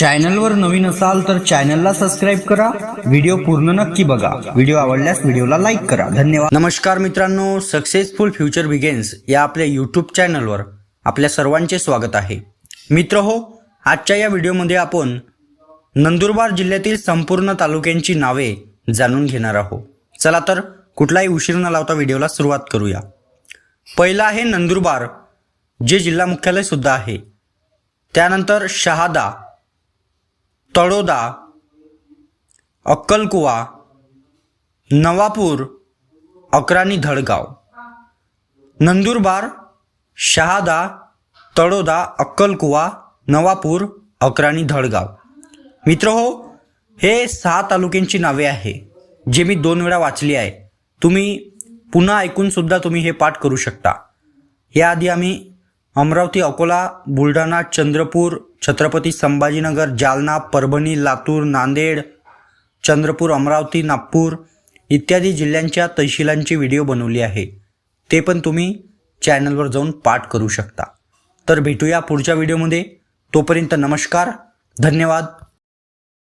चॅनलवर नवीन असाल तर चॅनलला सबस्क्राईब करा. व्हिडिओ पूर्ण नक्की बघा. व्हिडिओ आवडल्यास व्हिडिओला लाईक करा. धन्यवाद. नमस्कार मित्रांनो. सक्सेसफुल फ्युचर बिगेन्स या आपल्या यूट्यूब चॅनलवर आपल्या सर्वांचे स्वागत आहे. मित्र हो आजच्या या व्हिडिओमध्ये आपण नंदुरबार जिल्ह्यातील संपूर्ण तालुक्यांची नावे जाणून घेणार आहोत. चला तर कुठलाही उशीर न लावता व्हिडिओला सुरुवात करूया. पहिला आहे नंदुरबार जे जिल्हा मुख्यालय सुद्धा आहे. त्यानंतर शहादा तळोदा अक्कलकुवा नवापूर अकरानी धडगाव. नंदुरबार शहादा तळोदा अक्कलकुवा नवापूर अकरानी धडगाव. मित्र हो हे सहा तालुक्यांची नावे आहे जे मी दोन वेळा वाचली आहे. तुम्ही पुन्हा ऐकूनसुद्धा तुम्ही हे पाठ करू शकता. याआधी आम्ही अमरावती अकोला बुलढाणा चंद्रपूर छत्रपती संभाजीनगर जालना परभणी लातूर नांदेड चंद्रपूर अमरावती नागपूर इत्यादी जिल्ह्यांच्या तहसीलांची व्हिडिओ बनवली आहे. ते पण तुम्ही चॅनलवर जाऊन पाठ करू शकता. तर भेटूया पुढच्या व्हिडिओमध्ये. तोपर्यंत नमस्कार धन्यवाद.